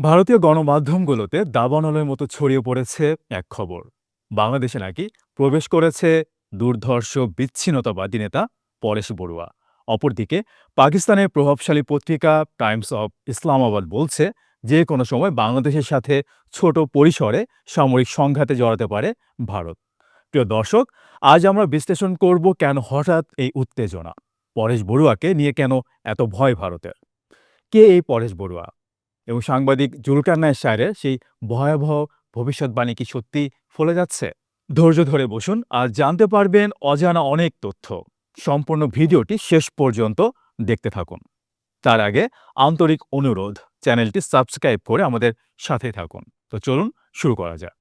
ভারতীয় গণমাধ্যমগুলোতে দাবানলের মতো ছড়িয়ে পড়েছে এক খবর। বাংলাদেশে নাকি প্রবেশ করেছে দুর্ধর্ষ, বিচ্ছিন্নতাবাদী নেতা পরেশ বড়ুয়া। অপরদিকে পাকিস্তানের প্রভাবশালী পত্রিকা টাইমস অব ইসলামাবাদ বলছে, যে কোনো সময় বাংলাদেশের সাথে ছোট পরিসরে সামরিক সংঘাতে জড়াতে পারে ভারত। প্রিয় দর্শক, আজ আমরা বিশ্লেষণ করব কেন হঠাৎ এই উত্তেজনা? পরেশ বড়ুয়াকে নিয়ে কেন এত ভয় ভারতের? কে এই পরেশ বড়ুয়া? এবং সাংবাদিক জুলকান্নায় নায়ের সেই ভয়াবহ ভবিষ্যৎবাণী কি সত্যি ফলে যাচ্ছে? ধৈর্য ধরে বসুন, আর জানতে পারবেন অজানা অনেক তথ্য। সম্পূর্ণ ভিডিওটি শেষ পর্যন্ত দেখতে থাকুন। তার আগে আন্তরিক অনুরোধ, চ্যানেলটি সাবস্ক্রাইব করে আমাদের সাথে থাকুন। তো চলুন, শুরু করা যাক।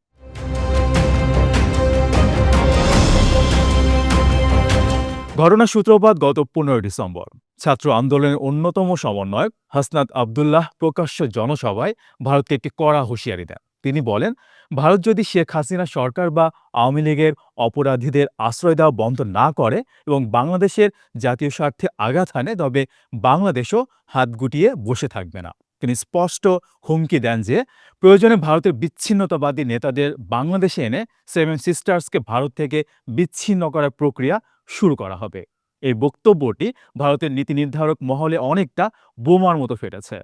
ঘটনার সূত্রপাত গত পনেরোই ডিসেম্বর। ছাত্র আন্দোলনের অন্যতম সমন্বয়ক হাসনাত আবদুল্লাহ প্রকাশ্য জনসভায় ভারতকে একটি কড়া হুঁশিয়ারি দেন। তিনি বলেন, ভারত যদি শেখ হাসিনা সরকার বা আওয়ামী লীগের অপরাধীদের আশ্রয় দেওয়া বন্ধ না করে এবং বাংলাদেশের জাতীয় স্বার্থে আঘাত হানে, তবে বাংলাদেশও হাত গুটিয়ে বসে থাকবে না। তিনি স্পষ্ট হুমকি দেন যে, প্রয়োজনে ভারতের বিচ্ছিন্নতাবাদী নেতাদের বাংলাদেশে এনে সেভেন সিস্টার্সকে ভারত থেকে বিচ্ছিন্ন করার প্রক্রিয়া শুরু করা হবে। এই বক্তব্যটি ভারতের নীতি নির্ধারক মহলে অনেকটা বোমার মতো ফেটেছে।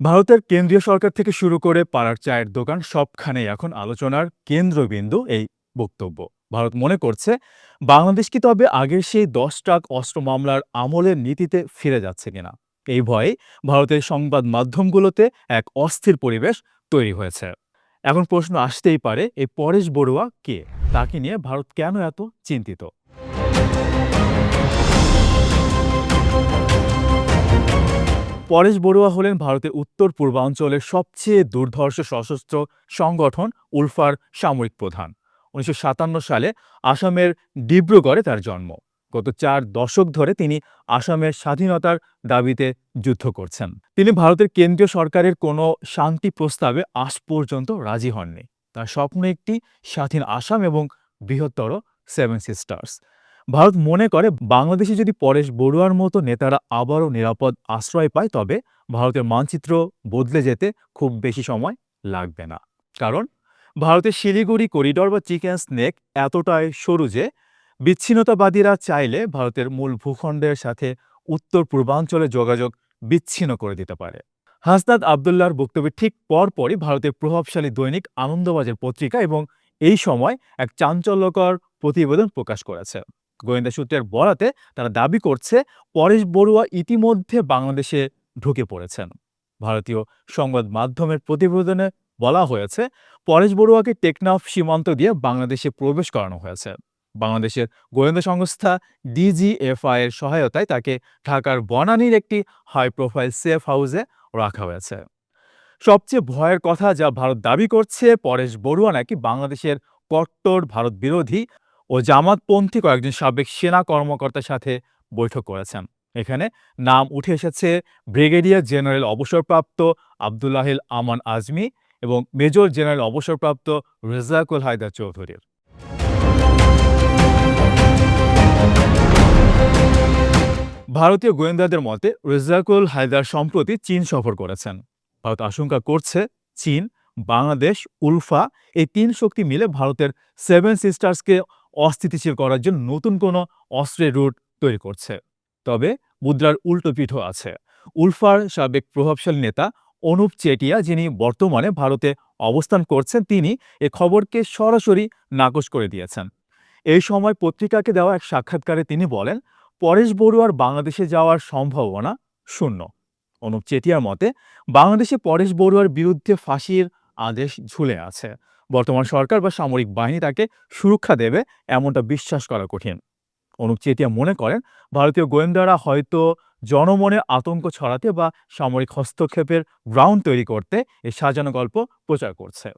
ভারতের কেন্দ্রীয় সরকার থেকে শুরু করে পাড়ার চায়ের দোকান সবখানেই এখন আলোচনার কেন্দ্রবিন্দু এই বক্তব্য। ভারত মনে করছে, বাংলাদেশ কি তবে আগের সেই দশ ট্রাক অস্ত্র মামলার আমলের নীতিতে ফিরে যাচ্ছে কিনা? এই ভয়ে ভারতের সংবাদ মাধ্যমগুলোতে এক অস্থির পরিবেশ তৈরি হয়েছে। এখন প্রশ্ন আসতেই পারে এই পরেশ বড়ুয়া কে? তাকে নিয়ে ভারত কেন এত চিন্তিত? পরেশ বড়ুয়া হলেন ভারতের উত্তর পূর্বাঞ্চলের সবচেয়ে দুর্ধর্ষ সশস্ত্র সংগঠন উলফার সামরিক প্রধান। উনিশশো সাতান্ন সালে আসামের ডিব্রুগড়ে তার জন্ম। গত চার দশক ধরে তিনি আসামের স্বাধীনতার দাবিতে যুদ্ধ করছেন। তিনি ভারতের কেন্দ্রীয় সরকারের কোনো শান্তি প্রস্তাবে আজ পর্যন্ত রাজি হননি। তার স্বপ্ন একটি স্বাধীন আসাম এবং বৃহত্তর সেভেন সিস্টার্স। ভারত মনে করে বাংলাদেশে যদি পরেশ বড়ুয়ার মতো নেতারা আবারও নিরাপদ আশ্রয় পায়, তবে ভারতের মানচিত্র বদলে যেতে খুব বেশি সময় লাগবে না। কারণ ভারতের শিলিগুড়ি করিডর বা চিকেন স্নেক এতটাই সরু যে বিচ্ছিন্নতাবাদীরা চাইলে ভারতের মূল ভূখণ্ডের সাথে উত্তর পূর্বাঞ্চলে যোগাযোগ বিচ্ছিন্ন করে দিতে পারে। হাসনাত আবদুল্লাহর বক্তব্যের ঠিক পরপরই ভারতের প্রভাবশালী দৈনিক আনন্দবাজার পত্রিকা এবং এই সময় এক চাঞ্চল্যকর প্রতিবেদন প্রকাশ করেছে। গোয়েন্দা সূত্রের বরাতে তারা দাবি করছে পরেশ বড়ুয়া ইতিমধ্যে বাংলাদেশে ঢুকে পড়েছেন। ভারতীয় সংবাদ মাধ্যমের প্রতিবেদনে বলা হয়েছে, পরেশ বড়ুয়াকে টেকনাফ সীমান্ত দিয়ে বাংলাদেশে প্রবেশ করানো হয়েছে। বাংলাদেশের গোয়েন্দা সংস্থা ডিজিএফআই এর সহায়তায় তাকে ঢাকার বনানীর একটি হাই প্রোফাইল সেফ হাউসে রাখা হয়েছে। সবচেয়ে ভয়ের কথা যা ভারত দাবি করছে, পরেশ বড়ুয়া নাকি বাংলাদেশের কট্টর ভারত বিরোধী ও জামাতপন্থী কয়েকজন সাবেক সেনা কর্মকর্তার সাথে বৈঠক করেছেন। এখানে নাম উঠে এসেছে ব্রিগেডিয়ার জেনারেল অবসরপ্রাপ্ত আবদুল্লাহিল আমান আজমি এবং মেজর জেনারেল অবসরপ্রাপ্ত রেজাকুল হায়দার চৌধুরীর। ভারতীয় গোয়েন্দাদের মতে রেজাকুল হায়দার সম্প্রতি চীন সফর করেছেন। ভারত আশঙ্কা করছে চীন, বাংলাদেশ, উলফা এই তিন শক্তি মিলে ভারতের সেভেন সিস্টার্সকে অস্থিতিশীল করার জন্য নতুন কোনো অস্ত্রের রুট তৈরি করছে। তবে মুদ্রার উল্টো পিঠও আছে। উলফার সাবেক প্রভাবশালী নেতা অনুপ চেটিয়া, যিনি বর্তমানে ভারতে অবস্থান করছেন, তিনি এ খবরকে সরাসরি নাকচ করে দিয়েছেন। এই সময় পত্রিকাকে দেওয়া এক সাক্ষাৎকারে তিনি বলেন, পরেশ বড়ুয়ার বাংলাদেশে যাওয়ার সম্ভাবনা শূন্য। অনুপ চেটিয়ার মতে, বাংলাদেশে পরেশ বড়ুয়ার বিরুদ্ধে ফাঁসির আদেশ ঝুলে আছে। বর্তমান সরকার বা সামরিক বাহিনী তাকে সুরক্ষা দেবে এমনটা বিশ্বাস করা কঠিন। অনুপ চেটিয়া মনে করেন, ভারতীয় গোয়েন্দারা হয়তো জনমনে আতঙ্ক ছড়াতে বা সামরিক হস্তক্ষেপের গ্রাউন্ড তৈরি করতে এই সাজানো গল্প প্রচার করছে।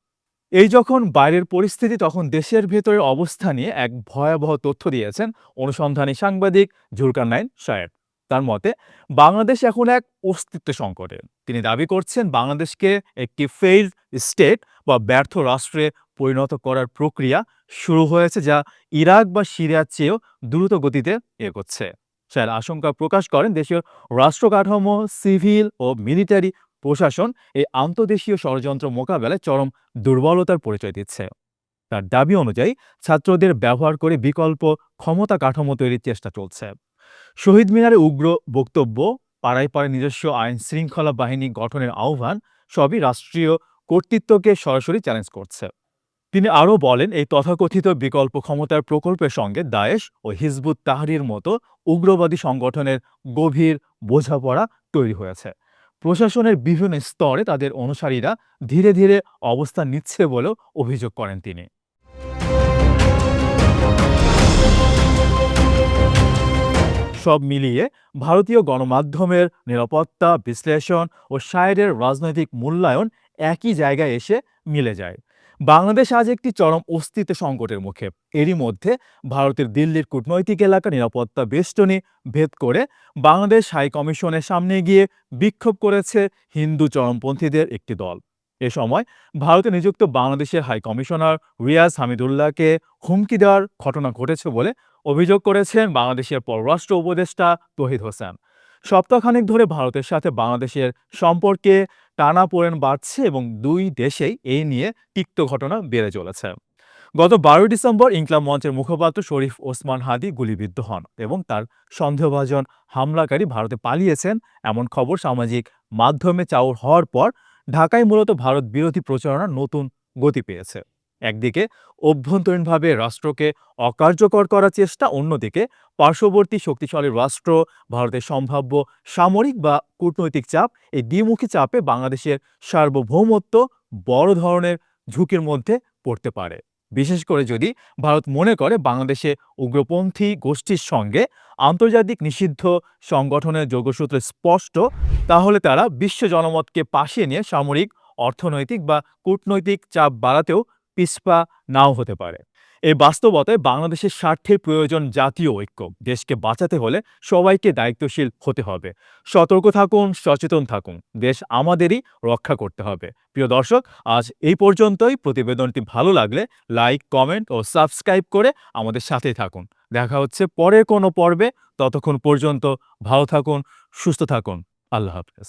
এই যখন বাইরের পরিস্থিতি, তখন দেশের ভেতরের অবস্থা নিয়ে এক ভয়াবহ তথ্য দিয়েছেন অনুসন্ধানী সাংবাদিক জুলকার নাইন শায়ের তার মতে, বাংলাদেশ এখন এক অস্তিত্ব সংকটে। তিনি দাবি করছেন, বাংলাদেশকে একটি ফেইল্ড স্টেট বা ব্যর্থ রাষ্ট্রে পরিণত করার প্রক্রিয়া শুরু হয়েছে যা ইরাক বা সিরিয়ার চেয়েও দ্রুত গতিতে এগোচ্ছে। স্যার, আশঙ্কা প্রকাশ করেন, দেশের রাষ্ট্র কাঠামো সিভিল ও মিলিটারি প্রশাসন এই আন্তদেশীয় ষড়যন্ত্র মোকাবেলায় চরম দুর্বলতার পরিচয় দিচ্ছে। তার দাবি অনুযায়ী, ছাত্রদের ব্যবহার করে বিকল্প ক্ষমতা কাঠামো তৈরির চেষ্টা চলছে। শহীদ মিনারে উগ্র বক্তব্য পাড়ায় পাড়ায় নিজস্ব আইন শৃঙ্খলা বাহিনী গঠনের আহ্বান, সবই রাষ্ট্রীয় কর্তৃত্বকে সরাসরি চ্যালেঞ্জ করছে। তিনি আরও বলেন, এই তথাকথিত বিকল্প ক্ষমতার প্রকল্পের সঙ্গে দায়েশ ও হিজবুত তাহরির মতো উগ্রবাদী সংগঠনের গভীর বোঝাপড়া তৈরি হয়েছে। প্রশাসনের বিভিন্ন স্তরে তাদের অনুসারীরা ধীরে ধীরে অবস্থান নিচ্ছে বলেও অভিযোগ করেন তিনি। সব মিলিয়ে ভারতীয় গণমাধ্যমের নিরাপত্তা, বিশ্লেষণ ও সাইডের রাজনৈতিক মূল্যায়ন একই জায়গায় এসে মিলে যায়। বাংলাদেশ আজ একটি চরম অস্তিত্ব সংকটের মুখে। এরই মধ্যে ভারতের দিল্লির কূটনৈতিক এলাকা নিরাপত্তা বেষ্টনী ভেদ করে বাংলাদেশ হাই কমিশনের সামনে গিয়ে বিক্ষোভ করেছে হিন্দু চরমপন্থীদের একটি দল। এ সময় ভারতে নিযুক্ত বাংলাদেশের হাই কমিশনার রিয়াজ হামিদুল্লাহকে হুমকি দেওয়ার ঘটনা ঘটেছে বলে অভিযোগ করেছেন বাংলাদেশের পররাষ্ট্র উপদেষ্টা তহিদ হোসেন। সপ্তাহখানেক ধরে ভারতের সাথে বাংলাদেশের সম্পর্কে টানা টানাপোড়েন বাড়ছে এবং দুই দেশেই এই নিয়ে তিক্ত ঘটনা বেড়ে চলেছে। গত বারোই ডিসেম্বর ইনকলাব মঞ্চের মুখপাত্র শরীফ ওসমান হাদি গুলিবিদ্ধ হন এবং তার সন্দেহভাজন হামলাকারী ভারতে পালিয়েছেন এমন খবর সামাজিক মাধ্যমে চাউর হওয়ার পর ঢাকায় মূলত ভারত বিরোধী প্রচারণা নতুন গতি পেয়েছে। একদিকে অভ্যন্তরীণভাবে রাষ্ট্রকে অকার্যকর করার চেষ্টা, অন্যদিকে পার্শ্ববর্তী শক্তিশালী রাষ্ট্র, ভারতের সম্ভাব্য সামরিক বা কূটনৈতিক চাপ, এই দ্বিমুখী চাপে বাংলাদেশের সার্বভৌমত্ব বড় ধরনের ঝুঁকির মধ্যে পড়তে পারে। বিশেষ করে যদি ভারত মনে করে বাংলাদেশে উগ্রপন্থী গোষ্ঠীর সঙ্গে আন্তর্জাতিক নিষিদ্ধ সংগঠনের যোগসূত্র স্পষ্ট, তাহলে তারা বিশ্ব জনমতকে পাশে নিয়ে সামরিক, অর্থনৈতিক বা কূটনৈতিক চাপ বাড়াতেও পিছপা নাও হতে পারে। এই বাস্তবতায় বাংলাদেশের স্বার্থে প্রয়োজন জাতীয় ঐক্য। দেশকে বাঁচাতে হলে সবাইকে দায়িত্বশীল হতে হবে। সতর্ক থাকুন, সচেতন থাকুন। দেশ আমাদেরই রক্ষা করতে হবে। প্রিয় দর্শক, আজ এই পর্যন্তই। প্রতিবেদনটি ভালো লাগলে লাইক, কমেন্ট ও সাবস্ক্রাইব করে আমাদের সাথেই থাকুন। দেখা হচ্ছে পরের কোনো পর্বে। ততক্ষণ পর্যন্ত ভালো থাকুন, সুস্থ থাকুন। আল্লাহ হাফেজ।